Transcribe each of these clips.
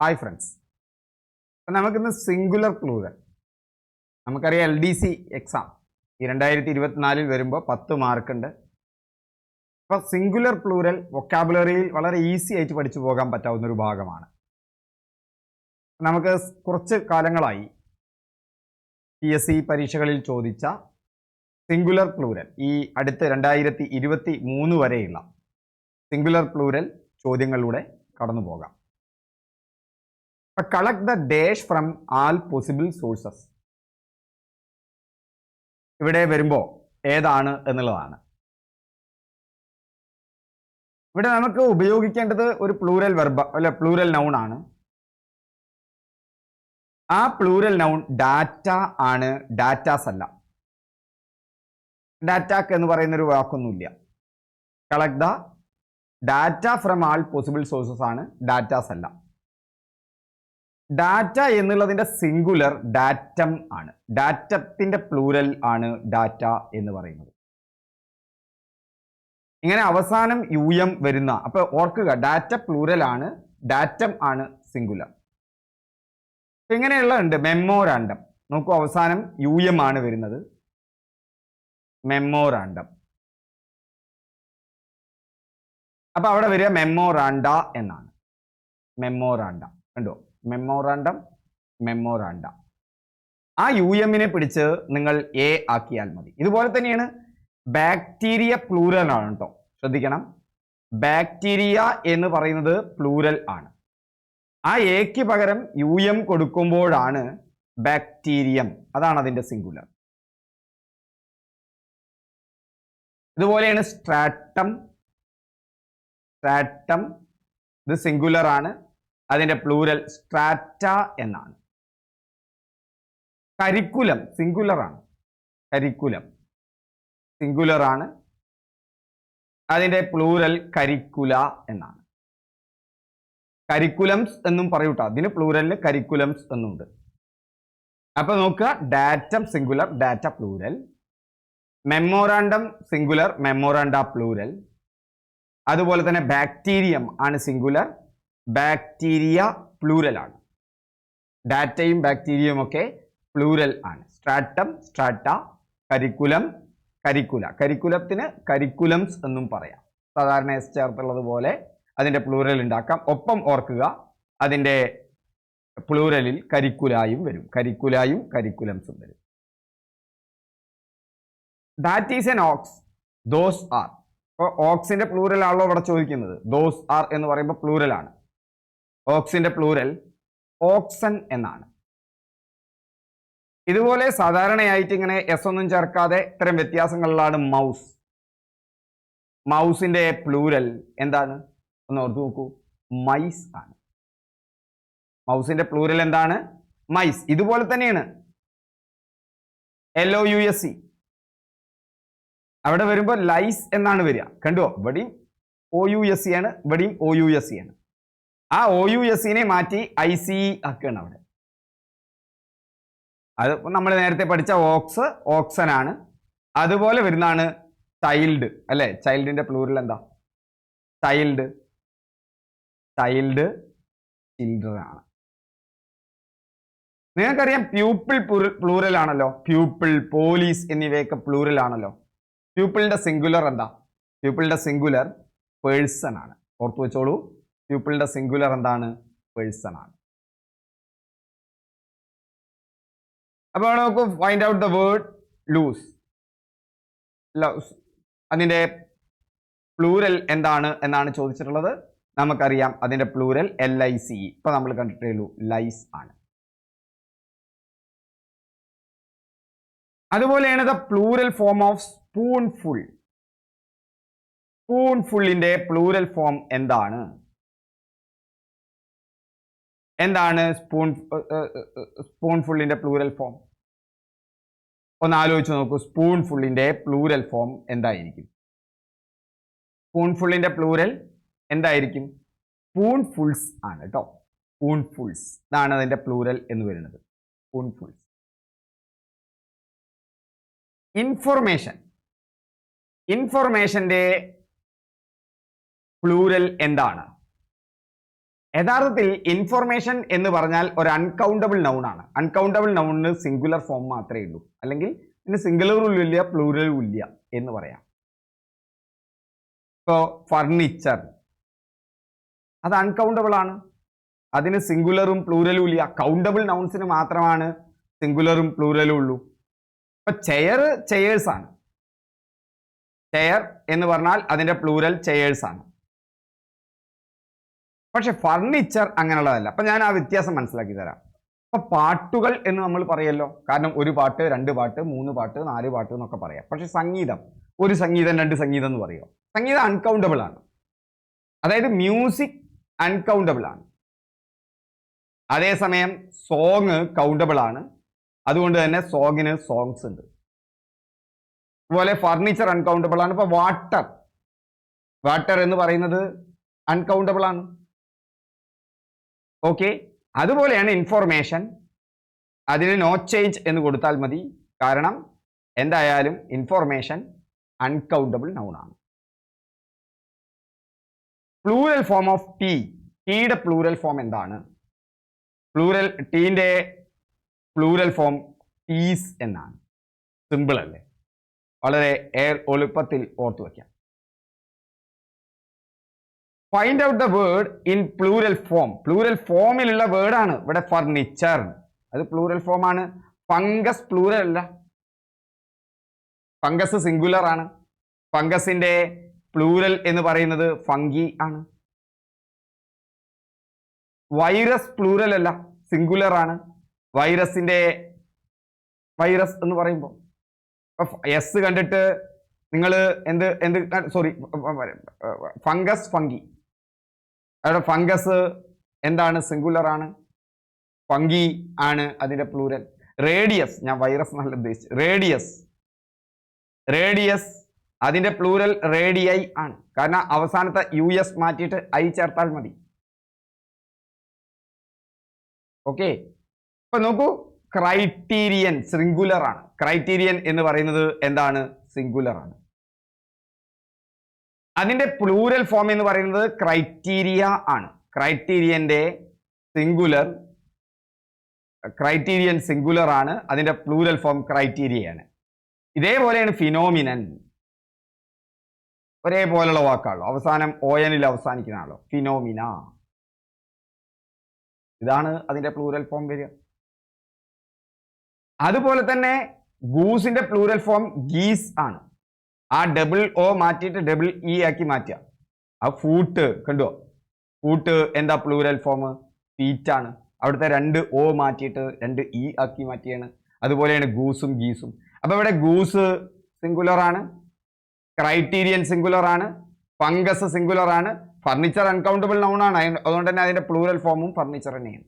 Hi friends അപ്പം നമുക്കിന്ന് singular plural നമുക്കറിയാം എൽ ഡി സി എക്സാം ഈ രണ്ടായിരത്തി ഇരുപത്തിനാലിൽ വരുമ്പോൾ പത്ത് മാർക്കുണ്ട് അപ്പോൾ സിംഗുലർ പ്ലൂരൽ വൊക്കാബുലറിയിൽ വളരെ ഈസി ആയിട്ട് പഠിച്ചു പോകാൻ പറ്റാവുന്ന ഒരു ഭാഗമാണ്. നമുക്ക് കുറച്ച് കാലങ്ങളായി പി എസ് സി പരീക്ഷകളിൽ ചോദിച്ച സിംഗുലർ പ്ലൂരൽ ഈ അടുത്ത് രണ്ടായിരത്തി ഇരുപത്തി മൂന്ന് വരെയുള്ള സിംഗുലർ പ്ലൂരൽ ചോദ്യങ്ങളിലൂടെ കടന്നു പോകാം collect the dash from all possible sources ഇവിടെ വരുമ്പോ ഏതാണ് എന്നുള്ളതാണ്. ഇവിടെ നമുക്ക് ഉപയോഗിക്കേണ്ടത് ഒരു പ്ലൂരൽ വെർബ അല്ല പ്ലൂരൽ നൗൺ ആണ്. ആ പ്ലൂരൽ നൗൺ ഡാറ്റ ആണ് ഡാറ്റാസ് അല്ല. ഡാറ്റാക്ക് എന്ന് പറയുന്ന ഒരു വാക്കൊന്നുമില്ല. Collect the data from all possible sources ആണ് ഡാറ്റാസ് അല്ല. ഡാറ്റ എന്നുള്ളതിന്റെ സിംഗുലർ ഡാറ്റം ആണ്. ഡാറ്റത്തിന്റെ പ്ലൂരൽ ആണ് ഡാറ്റ എന്ന് പറയുന്നത്. ഇങ്ങനെ അവസാനം യു എം വരുന്ന അപ്പൊ ഓർക്കുക ഡാറ്റ പ്ലൂരൽ ആണ് ഡാറ്റം ആണ് സിംഗുലർ ഇങ്ങനെയുള്ള ഉണ്ട് മെമ്മോറാണ്ടം നോക്കൂ അവസാനം യു എം ആണ് വരുന്നത്. മെമ്മോറാണ്ടം അപ്പൊ അവിടെ വരിക മെമ്മോറാണ്ട എന്നാണ്. മെമ്മോറാണ്ട കണ്ടോ? മെമ്മോറാണ്ടം മെമ്മോറാണ്ട ആ യു എമ്മിനെ പിടിച്ച് നിങ്ങൾ എ ആക്കിയാൽ മതി. ഇതുപോലെ തന്നെയാണ് ബാക്ടീരിയ പ്ലൂരൽ ആണ് കേട്ടോ ശ്രദ്ധിക്കണം. ബാക്ടീരിയ എന്ന് പറയുന്നത് പ്ലൂരൽ ആണ്. ആ എക്ക് പകരം യു എം കൊടുക്കുമ്പോഴാണ് ബാക്ടീരിയം അതാണ് അതിന്റെ സിംഗുലർ ഇതുപോലെയാണ് സ്ട്രാറ്റം സ്ട്രാറ്റം ഇത് സിംഗുലർ ആണ്. അതിന്റെ പ്ലൂരൽ സ്ട്രാറ്റ എന്നാണ്. കരിക്കുലം സിംഗുലറാണ് കരിക്കുലം സിംഗുലറാണ് അതിന്റെ പ്ലൂരൽ കരിക്കുല എന്നാണ്. കരിക്കുലംസ് എന്നും പറയൂട്ടോ അതിന് പ്ലൂരലിന് കരിക്കുലംസ് എന്നുണ്ട്. അപ്പൊ നോക്കുക datum singular data plural memorandum singular memoranda plural അതുപോലെ തന്നെ ബാക്ടീരിയം ആണ് സിംഗുലർ ബാക്ടീരിയ ആണ്. ഡാറ്റയും ബാക്ടീരിയയും ഒക്കെ പ്ലൂരൽ ആണ്. സ്ട്രാറ്റം സ്ട്രാറ്റ കരിക്കുലം കരിക്കുല കരിക്കുലത്തിന് കരിക്കുലംസ് എന്നും പറയാം. സാധാരണ എസ് ചേർത്തുള്ളത് പോലെ അതിന്റെ പ്ലൂരൽ ഉണ്ടാക്കാം. ഒപ്പം ഓർക്കുക അതിന്റെ പ്ലൂരലിൽ കരിക്കുലായും വരും. കരിക്കുലായും കരിക്കുലംസും വരും. That is N ox those are ഇപ്പോൾ പ്ലൂരൽ ആണല്ലോ ഇവിടെ ചോദിക്കുന്നത്. ദോസ് ആർ എന്ന് പറയുമ്പോൾ പ്ലൂരൽ ആണ്. ഓക്സിന്റെ പ്ലൂരൽ ഓക്സൺ എന്നാണ്. ഇതുപോലെ സാധാരണയായിട്ട് ഇങ്ങനെ എസ് ഒന്നും ചേർക്കാതെ ഇത്തരം വ്യത്യാസങ്ങളിലാണ് മൗസ് മൗസിന്റെ പ്ലൂരൽ എന്താണ്? ഒന്ന് ഓർത്തു നോക്കൂ. മൈസ് ആണ്. മൗസിന്റെ പ്ലൂരൽ എന്താണ്? മൈസ് ഇതുപോലെ തന്നെയാണ്. L O U S C അവിടെ വരുമ്പോൾ ലൈസ് എന്നാണ് വരിക. കണ്ടുവോ? ഇവിടെയും ഒ യു എസ് സി ആണ് ഇവിടെയും ഒ യു എസ് സി ആണ്. ആ ഒ യു എസ് സിനെ മാറ്റി ഐ സി ആക്കുകയാണ് അവിടെ. അത് നമ്മൾ നേരത്തെ പഠിച്ച ഓക്സ് ഓക്സൻ ആണ്. അതുപോലെ വരുന്നതാണ് ചൈൽഡ് അല്ലെ? ചൈൽഡിന്റെ പ്ലൂരിൽ എന്താ? ചൈൽഡ് ചൈൽഡ് ചിൽഡ്രൻ ആണ്. നിങ്ങൾക്കറിയാം പ്യൂപ്പിൾ പ്ലൂറൽ ആണല്ലോ? പ്യൂപ്പിൾ പോലീസ് എന്നിവയൊക്കെ പ്ലൂറൽ ആണല്ലോ? പ്യൂപ്പിളിന്റെ സിംഗുലർ എന്താ? പ്യൂപ്പിളിന്റെ സിംഗുലർ പേഴ്സൺ ആണ്. ഓർത്തു വെച്ചോളൂ. പ്യൂപ്പിളിന്റെ സിംഗുലർ എന്താണ്? പേഴ്സൺ ആണ്. അപ്പോൾ നമുക്ക് find out the word louse louse അതിന്റെ പ്ലൂരൽ എന്താണ് എന്നാണ് ചോദിച്ചിട്ടുള്ളത്. നമുക്കറിയാം അതിന്റെ പ്ലൂരൽ എൽ ഐ സി ഇപ്പൊ നമ്മൾ കണ്ടിട്ടേ ലൈസ് ആണ്. അതുപോലെയാണ് the plural form of spoonful spoon ഫുള്ളിന്റെ plural form എന്താണ്? എന്താണ് സ്പൂൺ സ്പൂൺ ഫുള്ളിന്റെ പ്ലൂരൽ ഫോം ഒന്ന് ആലോചിച്ച് നോക്കൂ സ്പൂൺ ഫുള്ളിന്റെ പ്ലൂരൽ ഫോം എന്തായിരിക്കും? സ്പൂൺ ഫുള്ളിന്റെ പ്ലൂരൽ എന്തായിരിക്കും? സ്പൂൺഫുൾസ് ആണ് കേട്ടോ സ്പൂൺഫുൾസ് ഇതാണ് അതിന്റെ പ്ലൂരൽ എന്ന് വരുന്നത്. സ്പൂൺ ഫുൾസ് ഇൻഫർമേഷൻ ഇൻഫർമേഷന്റെ പ്ലൂരൽ എന്താണ്? യഥാർത്ഥത്തിൽ ഇൻഫോർമേഷൻ എന്ന് പറഞ്ഞാൽ ഒരു അൺകൗണ്ടബിൾ നൗൺ ആണ്. അൺകൗണ്ടബിൾ നൗണിന് സിംഗുലർ ഫോം മാത്രമേ ഉള്ളൂ. അല്ലെങ്കിൽ ഇതിന് സിംഗുലറും ഇല്ല പ്ലൂരലും ഇല്ല എന്ന് പറയാം. ഇപ്പോൾ ഫർണിച്ചർ അത് അൺകൗണ്ടബിൾ ആണ്. അതിന് സിംഗുലറും പ്ലൂരലും ഇല്ല. കൗണ്ടബിൾ നൗൺസിന് മാത്രമാണ് സിംഗുലറും പ്ലൂരലും ഉള്ളൂ. ഇപ്പൊ ചെയർ ചെയേഴ്സ് ആണ്. ചെയർ എന്ന് പറഞ്ഞാൽ അതിന്റെ പ്ലൂരൽ ചെയേഴ്സ് ആണ്. പക്ഷെ ഫർണിച്ചർ അങ്ങനെയുള്ളതല്ല. അപ്പൊ ഞാൻ ആ വ്യത്യാസം മനസ്സിലാക്കി തരാം. അപ്പൊ പാട്ടുകൾ എന്ന് നമ്മൾ പറയല്ലോ. കാരണം ഒരു പാട്ട് രണ്ട് പാട്ട് മൂന്ന് പാട്ട് നാല് പാട്ട് എന്നൊക്കെ പറയാം. പക്ഷെ സംഗീതം ഒരു സംഗീതം രണ്ട് സംഗീതം എന്ന് പറയുമോ സംഗീതം അൺകൗണ്ടബിൾ ആണ്. അതായത് മ്യൂസിക് അൺകൗണ്ടബിൾ ആണ്. അതേസമയം സോങ് കൗണ്ടബിൾ ആണ്. അതുകൊണ്ട് തന്നെ സോങ്ങിന് സോങ്സ് ഉണ്ട്. അതുപോലെ ഫർണിച്ചർ അൺകൗണ്ടബിൾ ആണ്. ഇപ്പൊ വാട്ടർ വാട്ടർ എന്ന് പറയുന്നത് അൺകൗണ്ടബിൾ ആണ്. ഓക്കെ അതുപോലെയാണ് ഇൻഫോർമേഷൻ അതിന് നോ ചേഞ്ച് എന്ന് കൊടുത്താൽ മതി. കാരണം എന്തായാലും ഇൻഫോർമേഷൻ അൺകൗണ്ടബിൾ നൗൺ ആണ്. പ്ലൂരൽ ഫോം ഓഫ് ടി ടീയുടെ പ്ലൂരൽ ഫോം എന്താണ്? പ്ലൂരൽ ടീന്റെ പ്ലൂരൽ ഫോം ടീസ് എന്നാണ്. സിമ്പിൾ അല്ലേ? വളരെ എളുപ്പത്തിൽ ഓർത്തു വയ്ക്കാം. Find out the word in plural form plural ഫോമിലുള്ള വേർഡാണ് ഇവിടെ ഫർണിച്ചർ അത് പ്ലൂരൽ ഫോം ആണ്. ഫംഗസ് പ്ലൂരൽ അല്ല. ഫംഗസ് സിംഗുലർ ആണ്. ഫംഗസിന്റെ പ്ലൂരൽ എന്ന് പറയുന്നത് ഫംഗി ആണ്. വൈറസ് പ്ലൂരൽ അല്ല. സിംഗുലർ ആണ്. വൈറസിന്റെ വൈറസ് എന്ന് പറയുമ്പോൾ. എസ് കണ്ടിട്ട് നിങ്ങൾ എന്ത് എന്ത് സോറി ഫംഗസ് ഫംഗി അവിടെ ഫംഗസ് എന്താണ്? സിംഗുലർ ആണ്. ഫംഗി ആണ് അതിന്റെ പ്ലൂരൽ റേഡിയസ് ഞാൻ വൈറസ് നല്ല ഉദ്ദേശിച്ചു റേഡിയസ് റേഡിയസ് അതിന്റെ പ്ലൂരൽ റേഡിയൈ ആണ്. കാരണം അവസാനത്തെ യു എസ് മാറ്റിയിട്ട് ഐ ചേർത്താൽ മതി. ഓക്കെ ഇപ്പൊ നോക്കൂ ക്രൈറ്റീരിയൻ സിംഗുലർ ആണ്. ക്രൈറ്റീരിയൻ എന്ന് പറയുന്നത് എന്താണ്? സിംഗുലർ ആണ്. അതിന്റെ പ്ലൂരൽ ഫോം എന്ന് പറയുന്നത് ക്രൈറ്റീരിയ ആണ്. ക്രൈറ്റീരിയന്റെ സിംഗുലർ ക്രൈറ്റീരിയൻ സിംഗുലർ ആണ്. അതിന്റെ പ്ലൂരൽ ഫോം ക്രൈറ്റീരിയ ആണ്. ഇതേപോലെയാണ് ഫിനോമിനൻ ഒരേപോലുള്ള വാക്കാണല്ലോ. അവസാനം ഒ എനിൽ അവസാനിക്കുന്ന അവസാനിക്കുന്നതാണല്ലോ. ഫിനോമിന ഇതാണ് അതിന്റെ പ്ലൂരൽ ഫോം വരിക. അതുപോലെ തന്നെ ഗൂസിന്റെ പ്ലൂരൽ ഫോം ഗീസ് ആണ്. ആ ഡബിൾ ഒ മാറ്റിയിട്ട് ഡബിൾ ഇ ആക്കി മാറ്റുക. ആ ഫൂട്ട് കണ്ടോ? ഫൂട്ട് എന്താ പ്ലൂരൽ ഫോം ഫീറ്റ് ആണ്. അവിടുത്തെ രണ്ട് ഒ മാറ്റിയിട്ട് രണ്ട് ഇ ആക്കി മാറ്റിയാണ്. അതുപോലെയാണ് ഗൂസും ഗീസും അപ്പൊ ഇവിടെ ഗൂസ് സിംഗുലർ ആണ്. ക്രൈറ്റീരിയൻ സിംഗുലർ ആണ്. ഫംഗസ് സിംഗുലർ ആണ്. ഫർണിച്ചർ അൺകൗണ്ടബിൾ നൗൺ ആണ്. അതുകൊണ്ട് തന്നെ അതിന്റെ പ്ലൂരൽ ഫോമും ഫർണിച്ചർ തന്നെയാണ്.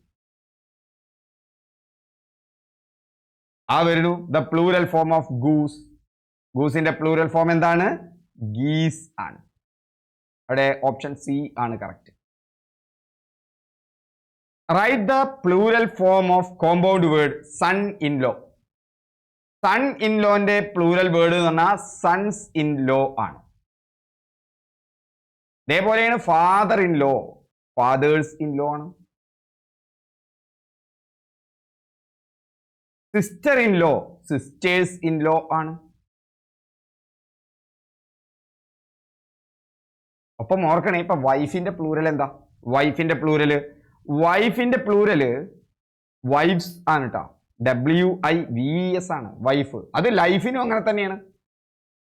ആ വരുന്നു. The plural form of goose ഗൂസിന്റെ plural form എന്താണ്? ഗീസ് ആണ്. അവിടെ ഓപ്ഷൻ സി ആണ് correct right the plural form of compound word son in law son in ലോന്റെ plural word എന്ന് പറഞ്ഞാൽ സൺസ് ഇൻ ലോ ആണ്. ഇതേപോലെയാണ് father in law fathers in law ആണ്. Sister in law sisters in law ആണ്. ഒപ്പം ഓർക്കണേ ഇപ്പൊ വൈഫിന്റെ പ്ലൂരൽ എന്താ? വൈഫിന്റെ പ്ലൂരൽ വൈഫിന്റെ പ്ലൂരൽ വൈഫ്സ് ആണ് കേട്ടോ W I V E S wife അത് ലൈഫിനും അങ്ങനെ തന്നെയാണ്.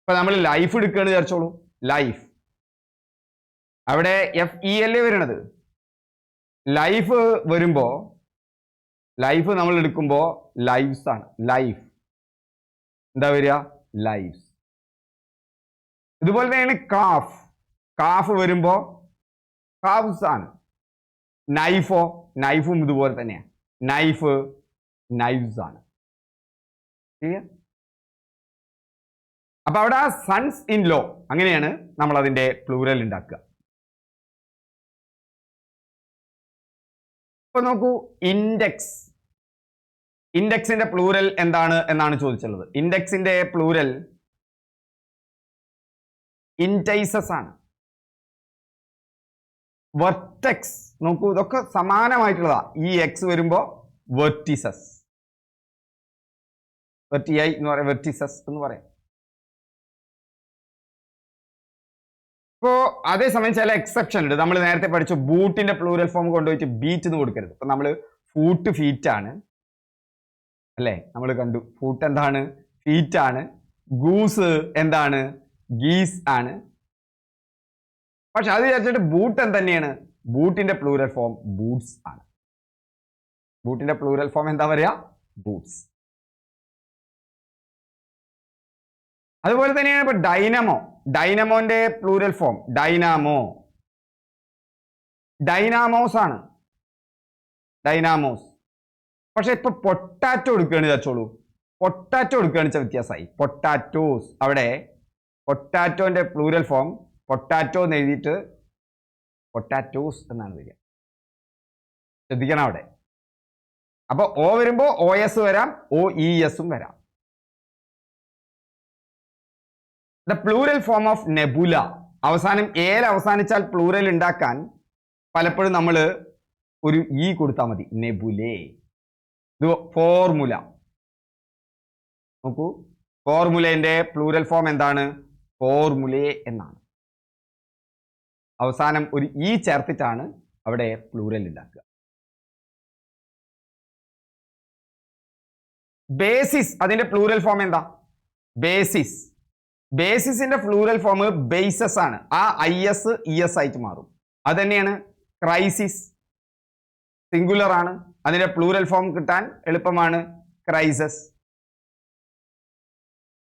ഇപ്പൊ നമ്മൾ ലൈഫ് എടുക്കുകയാണ് വിചാരിച്ചോളൂ. ലൈഫ് അവിടെ എഫ് ഇ എ വരണത് ലൈഫ് വരുമ്പോ ലൈഫ് നമ്മൾ എടുക്കുമ്പോൾ ലൈഫ്സ് ആണ്. ലൈഫ് എന്താ വരിക? ലൈഫ് ഇതുപോലെ തന്നെയാണ് കാഫ് കാഫ് വരുമ്പോ കാഫ്സാണ് നൈഫോ നൈഫും ഇതുപോലെ തന്നെയാണ് നൈഫ് നൈഫ്സ് ആണ്? അപ്പൊ അവിടെ സൺസ് ഇൻ ലോ അങ്ങനെയാണ് നമ്മൾ അതിന്റെ പ്ലൂരൽ ഉണ്ടാക്കുക ഇപ്പൊ നോക്കൂ ഇൻഡെക്സ് ഇൻഡെക്സിന്റെ പ്ലൂരൽ എന്താണ് എന്നാണ് ചോദിച്ചുള്ളത് ഇൻഡെക്സിന്റെ പ്ലൂരൽ ഇന്റൈസസ് ആണ്. വെർട്ടെക്സ് നോക്കൂ ഇതൊക്കെ സമാനമായിട്ടുള്ളതാ. ഈ എക്സ് വരുമ്പോ വെർട്ടിസസ് വെർട്ടിഐ എന്ന് പറയാം വെർട്ടിസസ് എന്ന് പറയാം. ഇപ്പോ അതേസമയം ചില എക്സെപ്ഷൻ ഉണ്ട്. നമ്മൾ നേരത്തെ പഠിച്ച ബൂട്ടിന്റെ പ്ലൂരൽ ഫോം കൊണ്ടുപോയിട്ട് ബീറ്റ് എന്ന് കൊടുക്കരുത്. ഇപ്പൊ നമ്മൾ ഫൂട്ട് ഫീറ്റ് ആണ്. അല്ലേ? നമ്മൾ കണ്ടു. ഫൂട്ട് എന്താണ്? ഫീറ്റ് ആണ്. ഗൂസ് എന്താണ്? ഗീസ് ആണ്. പക്ഷെ അത് വിചാരിച്ചിട്ട് ബൂട്ട് എന്തന്നെയാണ്? ബൂട്ടിന്റെ പ്ലൂരൽ ഫോം ബൂട്ട്സ് ആണ്. ബൂട്ടിന്റെ പ്ലൂരൽ ഫോം എന്താ പറയാ ബൂട്ട്സ് അതുപോലെ തന്നെയാണ് ഇപ്പൊ ഡൈനമോ ഡൈനമോന്റെ പ്ലൂരൽ ഫോം ഡൈനാമോ ഡൈനാമോസ് ആണ്. ഡൈനാമോസ് പക്ഷെ ഇപ്പൊ പൊട്ടാറ്റോ എടുക്കുകയാണ് വിചാരിച്ചോളൂ. പൊട്ടാറ്റോ എടുക്കുകയാണ് വെച്ചാൽ വ്യത്യാസമായി. പൊട്ടാറ്റോസ് അവിടെ പൊട്ടാറ്റോന്റെ പ്ലൂരൽ ഫോം പൊട്ടാറ്റോ എന്ന് എഴുതിയിട്ട് പൊട്ടാറ്റോസ് എന്നാണ് വരിക ശ്രദ്ധിക്കണം അവിടെ. അപ്പൊ ഓ വരുമ്പോ ഒ എസ് വരാം ഒ ഇ എസും വരാം. The plural form of nebula അവസാനം ഏൽ അവസാനിച്ചാൽ പ്ലൂരൽ ഉണ്ടാക്കാൻ പലപ്പോഴും നമ്മൾ ഒരു ഇ കൊടുത്താൽ മതി. നെബുലേ ഫോർമുല നോക്കൂ. ഫോർമുലേന്റെ പ്ലൂരൽ ഫോം എന്താണ്? ഫോർമുലേ എന്നാണ്. അവസാനം ഒരു ഇ ചേർത്തിട്ടാണ് അവിടെ പ്ലൂരൽ ഉണ്ടാക്കുക ബേസിസ് അതിന്റെ പ്ലൂരൽ ഫോം എന്താ? ബേസിസ് ബേസിസിന്റെ പ്ലൂരൽ ഫോം ബേസസ് ആണ്. ആ ഐ എസ് ഇ എസ് ആയിട്ട് മാറും. അത് തന്നെയാണ് ക്രൈസിസ് സിംഗുലർ ആണ്. അതിന്റെ പ്ലൂരൽ ഫോം കിട്ടാൻ എളുപ്പമാണ് ക്രൈസസ്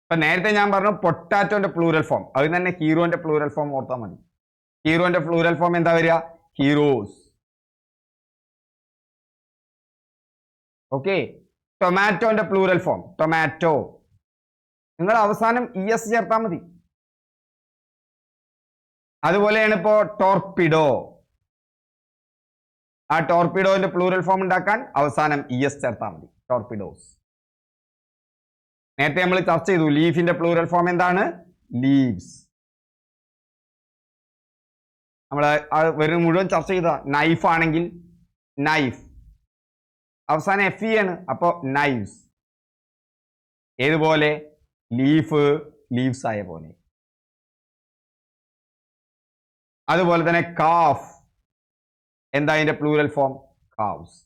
ഇപ്പൊ നേരത്തെ ഞാൻ പറഞ്ഞു പൊട്ടാറ്റോന്റെ പ്ലൂരൽ ഫോം അത് തന്നെ ഹീറോന്റെ പ്ലൂരൽ ഫോം ഓർത്താൽ മതി. ഹീറോന്റെ ഫ്ലൂറൽ ഫോം എന്താ വരിക? ഹീറോസ്. ഓക്കെ ടൊമാറ്റോന്റെ പ്ലൂരൽ ഫോം. ടൊമാറ്റോ നിങ്ങൾ അവസാനം ഇ എസ് ചേർത്താൽ മതി. അതുപോലെയാണ് ഇപ്പോ ടോർപിഡോ ആ ടോർപിഡോന്റെ പ്ലൂരൽ ഫോം ഉണ്ടാക്കാൻ അവസാനം ഇ എസ് ചേർത്താൽ മതി. ടോർപിഡോസ് നേരത്തെ നമ്മൾ ചർച്ച ചെയ്തു. ലീഫിന്റെ പ്ലൂരൽ ഫോം എന്താണ്? ലീവ്സ് നമ്മൾ വരുന്ന മുഴുവൻ ചർച്ച ചെയ്ത നൈഫ് ആണെങ്കിൽ നൈഫ് അവസാനം എഫ് ഇ ആണ് അപ്പോൾ നൈവ്സ് ഏതുപോലെ? ലീഫ് ലീവ്സ് ആയ പോലെ. അതുപോലെ തന്നെ കാഫ് എന്താ അതിന്റെ പ്ലൂരൽ ഫോം കാവ്സ്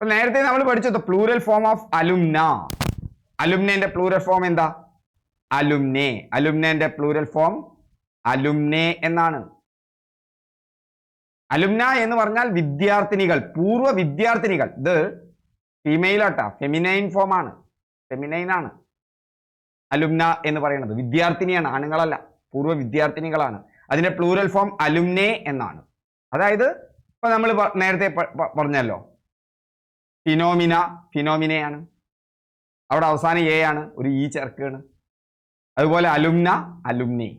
നേരത്തെ നമ്മൾ പഠിച്ചത് പ്ലൂരൽ ഫോം ഓഫ് അലുംന അലുംനന്റെ പ്ലൂരൽ ഫോം എന്താ? അലുംനെ അലുംനേന്റെ പ്ലൂരൽ ഫോം അലുംനെ എന്നാണ്. അലുംന എന്ന് പറഞ്ഞാൽ വിദ്യാർത്ഥിനികൾ പൂർവ വിദ്യാർത്ഥിനികൾ. ഇത് ഫീമെയിൽ ആട്ടാ. ഫെമിനൈൻ ഫോം ആണ്. ഫെമിനൈൻ ആണ്. അലുംന എന്ന് പറയുന്നത് വിദ്യാർത്ഥിനിയാണ് ആണുങ്ങളല്ല. പൂർവ വിദ്യാർത്ഥിനികളാണ്. അതിന്റെ പ്ലൂരൽ ഫോം അലുംനെ എന്നാണ്. അതായത് ഇപ്പൊ നമ്മൾ നേരത്തെ പറഞ്ഞല്ലോ. ഫിനോമിന ഫിനോമിനയാണ് അവിടെ അവസാനം എ ആണ്. ഒരു ഇ ചേർക്കുകയാണ്. അതുപോലെ അലുംന അലുംനി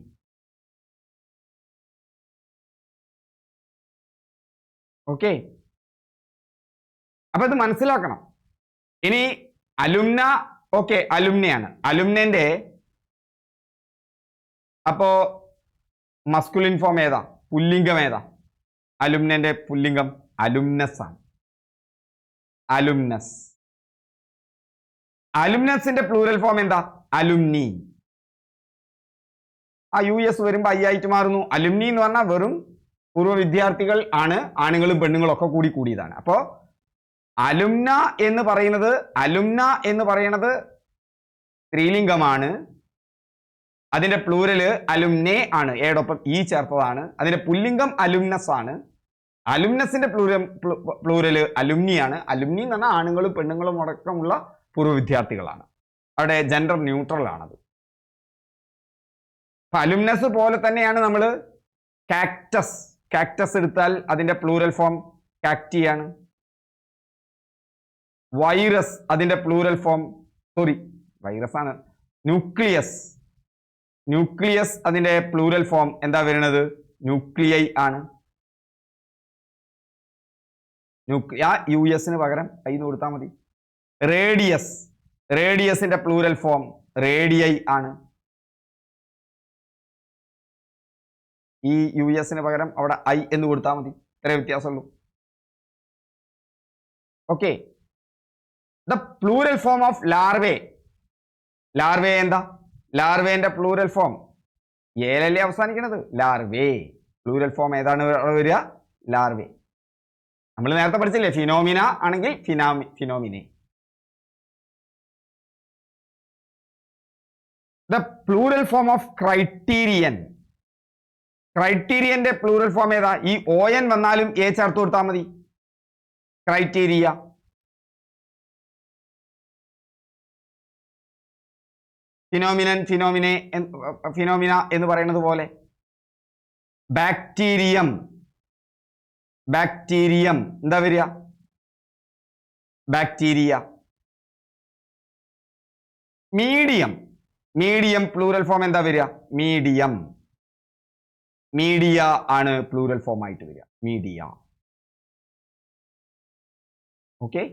ഓക്കെ അപ്പൊ ഇത് മനസ്സിലാക്കണം. ഇനി അലുംന ഓക്കെ അലുംനയാണ് അലുംനന്റെ അപ്പോ മസ്കുലിൻ ഫോം ഏതാ? പുല്ലിംഗം ഏതാ? അലുംനന്റെ പുല്ലിംഗം അലുംനസ് ആണ്. അലുംനസ് അലുംനസിന്റെ പ്ലൂരൽ ഫോം എന്താ? അലുംനി ആ യു എസ് വരുമ്പോ ഐ ആയിട്ട് മാറുന്നു. അലുമിനി എന്ന് പറഞ്ഞാൽ വെറും പൂർവ വിദ്യാർത്ഥികൾ ആണ്. ആണുങ്ങളും പെണ്ണുങ്ങളും ഒക്കെ കൂടി കൂടിയതാണ്. അപ്പോൾ അലുംന എന്ന് പറയുന്നത് അലുംന എന്ന് പറയുന്നത് സ്ത്രീലിംഗമാണ്. അതിന്റെ പ്ലൂരൽ അലുംനെ ആണ്. ഏടൊപ്പം ഈ ചേർത്തതാണ്. അതിന്റെ പുല്ലിംഗം അലുംനസ് ആണ്. അലുംനസിന്റെ പ്ലൂര പ്ലൂരൽ ആണ്. അലുംനി എന്ന് പറഞ്ഞാൽ ആണുങ്ങളും പെണ്ണുങ്ങളും അടക്കമുള്ള പൂർവ വിദ്യാർത്ഥികളാണ്. അവിടെ ജെൻഡർ ന്യൂട്രൽ ആണത്. അലുംനസ് പോലെ തന്നെയാണ് നമ്മൾ കാക്ടസ്. കാക്ടസ് എടുത്താൽ അതിന്റെ പ്ലൂറൽ ഫോം കാക്റ്റിയാണ് വൈറസ് അതിന്റെ പ്ലൂറൽ ഫോം സോറി വൈറസ് ആണ്. ന്യൂക്ലിയസ്. ന്യൂക്ലിയസ് അതിന്റെ പ്ലൂറൽ ഫോം എന്താ വരുന്നത്? ന്യൂക്ലിയൈ ആണ്. യു എസിന് പകരം കയ്യിൽ കൊടുത്താൽ മതി. റേഡിയസ്. റേഡിയസിന്റെ പ്ലൂരൽ ഫോം റേഡിയൈ ആണ്. ഈ യു എസിന് പകരം അവിടെ ഐ എന്ന് കൊടുത്താൽ മതി. ഇത്രേ വ്യത്യാസമുള്ളൂ. Okay the plural form of larvae larvae എന്താ? ലാർവേന്റെ പ്ലൂരൽ ഫോം ഏലല്ലേ അവസാനിക്കണത്? ലാർവേ പ്ലൂരൽ ഫോം ഏതാണ് വരിക? ലാർവേ നമ്മൾ നേരത്തെ പഠിച്ചില്ലേ? ഫിനോമിന ആണെങ്കിൽ ഫിനാമി ഫിനോമിനെ the plural form of criterion ക്രൈറ്റീരിയന്റെ plural form ഏതാ? ഈ ഒ എൻ വന്നാലും എ ചേർത്ത് കൊടുത്താൽ മതി. ക്രൈറ്റീരിയ ഫിനോമിനൻ ഫിനോമിനെ ഫിനോമിന എന്ന് പറയുന്നത് പോലെ. ബാക്ടീരിയം ബാക്ടീരിയം എന്താ വരിക? Bacteria medium medium plural form എന്താ വരിക? മീഡിയം മീഡിയ ആണ് പ്ലൂറൽ ഫോം ആയിട്ട് വരിക. Media okay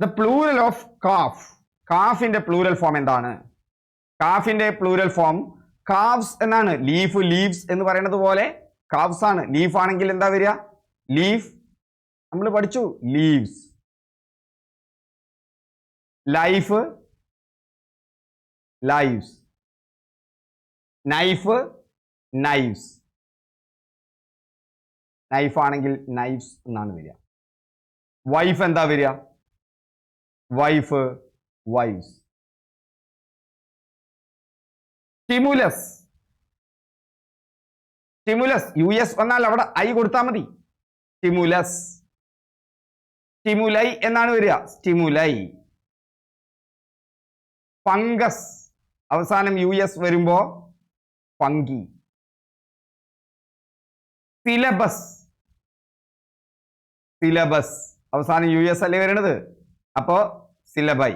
the plural of calf കാഫിന്റെ plural form എന്താണ്? കാഫിന്റെ പ്ലൂറൽ ഫോം കാവ്സ് എന്നാണ്. ലീഫ് ലീവ്സ് എന്ന് പറയുന്നത് പോലെ കാവ്സ് ആണ്. ലീഫ് ആണെങ്കിൽ എന്താ വരിക? ലീഫ് നമ്മൾ പഠിച്ചു. Leaves life lives knife knives knife ആണെങ്കിൽ നൈഫ്സ് എന്നാണ് വരിക. വൈഫ് എന്താ വരിക? Wife wives stimulus stimulus U S വന്നാൽ അവിടെ ഐ കൊടുത്താൽ മതി. സ്റ്റിമുലസ് സ്റ്റിമുലൈ എന്നാണ് വരിക? സ്റ്റിമുലൈ ഫംഗസ് അവസാനം യു എസ് വരുമ്പോ ഫംഗി സിലബസ്. സിലബസ്. അവസാനം യു എസ് അല്ലേ വരണത്? അപ്പോ സിലബൈ.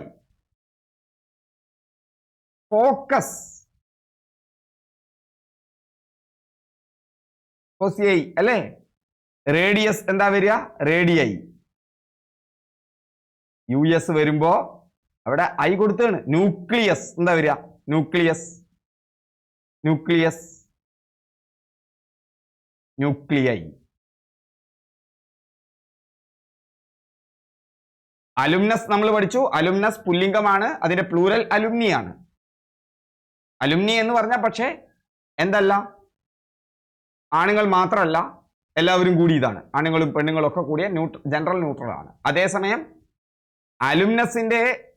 ഫോക്കസ്. അല്ലേ? റേഡിയസ് എന്താ വരിക? റേഡിയൈ. യു എസ് വരുമ്പോ അവിടെ ഐ കൊടുത്താണ് ന്യൂക്ലിയസ് എന്താ വരിക? ന്യൂക്ലിയസ്. ന്യൂക്ലിയസ്. ന്യൂക്ലിയൈ. അലുമിനസ് നമ്മൾ പഠിച്ചു. അലുമിനസ് പുല്ലിംഗമാണ്. അതിന്റെ പ്ലൂരൽ അലുമിനിയാണ്. അലുമിനി എന്ന് പറഞ്ഞ പക്ഷേ എന്തല്ല? ആണുങ്ങൾ മാത്രമല്ല എല്ലാവരും കൂടി ഇതാണ്. ആണുങ്ങളും പെണ്ണുങ്ങളും ഒക്കെ കൂടിയ ന്യൂട്ര ജനറൽ ന്യൂട്രൽ ആണ്. അതേസമയം അലുമിനസിന്റെ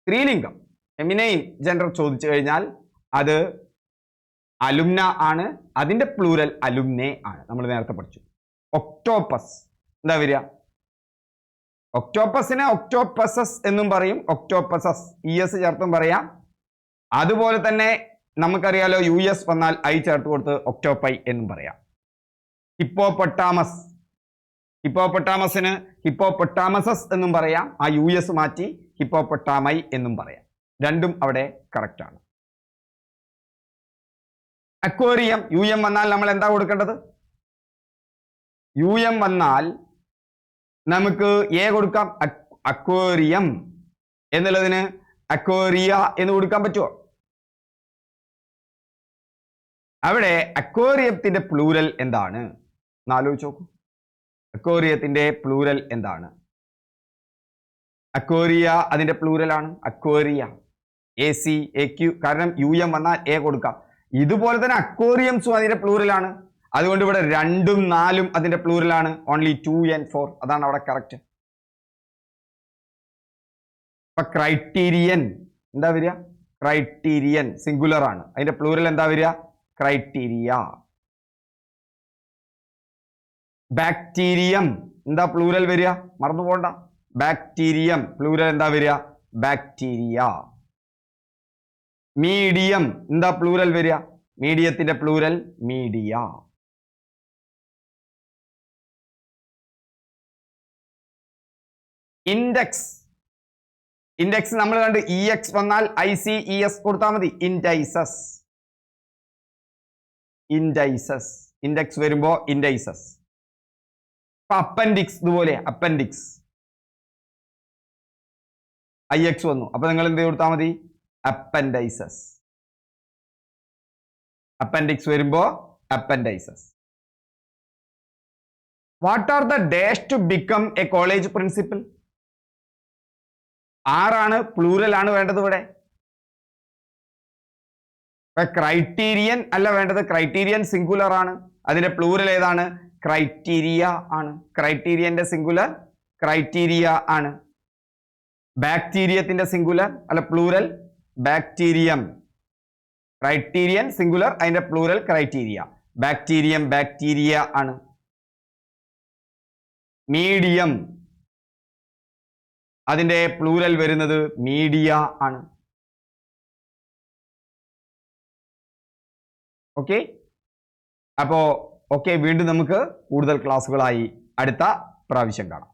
സ്ത്രീലിംഗം എമിനൈൻ ജനറൽ ചോദിച്ചു കഴിഞ്ഞാൽ അത് അലുമിന ആണ്. അതിന്റെ പ്ലൂരൽ അലുംനെ ആണ്. നമ്മൾ നേരത്തെ പഠിച്ചു. ഒക്ടോപ്പസ്. എന്താ വരിക? ഒക്ടോപ്പസിനെ ഒക്ടോപ്പസസ് എന്നും പറയും. ഒക്ടോപ്പസസ്. ഇ എസ് ചേർത്തും പറയാം. അതുപോലെ തന്നെ നമുക്കറിയാലോ യു എസ് വന്നാൽ ഐ ചേർത്ത് കൊടുത്ത് ഒക്ടോപ്പൈ എന്നും പറയാം. ഹിപ്പോപ്പൊട്ടാമസ്. ഹിപ്പോപ്പൊട്ടാമസിന് ഹിപ്പോപ്പൊട്ടാമസസ് എന്നും പറയാം. ആ യു എസ് മാറ്റി ഹിപ്പോപ്പൊട്ടാമൈ എന്നും പറയാം. രണ്ടും അവിടെ കറക്റ്റ് ആണ്. അക്വേറിയം യു എം വന്നാൽ നമ്മൾ എന്താ കൊടുക്കേണ്ടത്? യു എം വന്നാൽ നമുക്ക് എ കൊടുക്കാം. അക്വേറിയം. എന്നുള്ളതിന് അക്വേറിയ എന്ന് കൊടുക്കാൻ പറ്റുമോ അവിടെ അക്വേറിയത്തിന്റെ പ്ലൂരൽ എന്താണ്? ഒന്ന് ആലോചിച്ച് നോക്കൂ. അക്വേറിയത്തിന്റെ പ്ലൂരൽ എന്താണ്? അക്വേറിയ അതിന്റെ പ്ലൂരൽ ആണ്. Aquaria. A C A Q കാരണം യു എം വന്നാൽ എ കൊടുക്കാം. ഇതുപോലെ തന്നെ അക്വേറിയംസും അതിന്റെ പ്ലൂറിലാണ് അതുകൊണ്ട് ഇവിടെ രണ്ടും നാലും അതിന്റെ പ്ലൂറിലാണ് ഓൺലി ടു ആൻഡ് ഫോർ അതാണ് അവിടെ കറക്റ്റ് ഇപ്പൊ ക്രൈറ്റീരിയൻ എന്താ വരിക? ക്രൈറ്റീരിയൻ സിംഗുലർ ആണ്. അതിന്റെ പ്ലൂറൽ എന്താ വരിക? ക്രൈറ്റീരിയ ബാക്ടീരിയം എന്താ പ്ലൂരൽ വരിക? മറന്നു പോണ്ട ബാക്ടീരിയം പ്ലൂരൽ എന്താ വരിക? Bacteria medium. എന്താ പ്ലൂരൽ വരിക? മീഡിയത്തിന്റെ പ്ലൂരൽ മീഡിയ ഇൻഡെക്സ് ഇൻഡെക്സ് നമ്മൾ കണ്ട് ഇ എക്സ് വന്നാൽ ഐ സി ഇ എസ് കൊടുത്താൽ മതി. ഇൻഡൈസസ് ഇൻഡൈസസ് ഇൻഡെക്സ് വരുമ്പോ ഇൻഡൈസസ് അപ്പൻഡിക്സ് ഇതുപോലെ അപ്പൻഡിക്സ് ഐ എക്സ് വന്നു. അപ്പൊ നിങ്ങൾ എന്ത് കൊടുത്താൽ മതി? അപ്പൻഡൈസസ്. അപ്പൻഡിക്സ് വരുമ്പോ appendices. What are the days two become a college principal ആറാണ് പ്ലൂറൽ ആണ് വേണ്ടത് ഇവിടെ. ക്രൈറ്റീരിയൻ അല്ല വേണ്ടത് ക്രൈറ്റീരിയൻ സിംഗുലർ ആണ്. അതിന്റെ പ്ലൂറൽ ഏതാണ്? ക്രൈറ്റീരിയ ആണ്. ക്രൈറ്റീരിയന്റെ സിംഗുലർ ക്രൈറ്റീരിയ ആണ്. ബാക്ടീരിയത്തിന്റെ സിംഗുലർ അല്ല പ്ലൂറൽ ബാക്ടീരിയം ക്രൈറ്റീരിയൻ സിംഗുലർ അതിന്റെ പ്ലൂറൽ ക്രൈറ്റീരിയ ബാക്ടീരിയം ബാക്ടീരിയ ആണ്. മീഡിയം അതിന്റെ പ്ലൂരൽ വരുന്നത് മീഡിയ ആണ്. ഓക്കെ അപ്പോ ഓക്കെ വീണ്ടും നമുക്ക് കൂടുതൽ ക്ലാസ്സുകളായി അടുത്ത പ്രാവശ്യം കാണാം.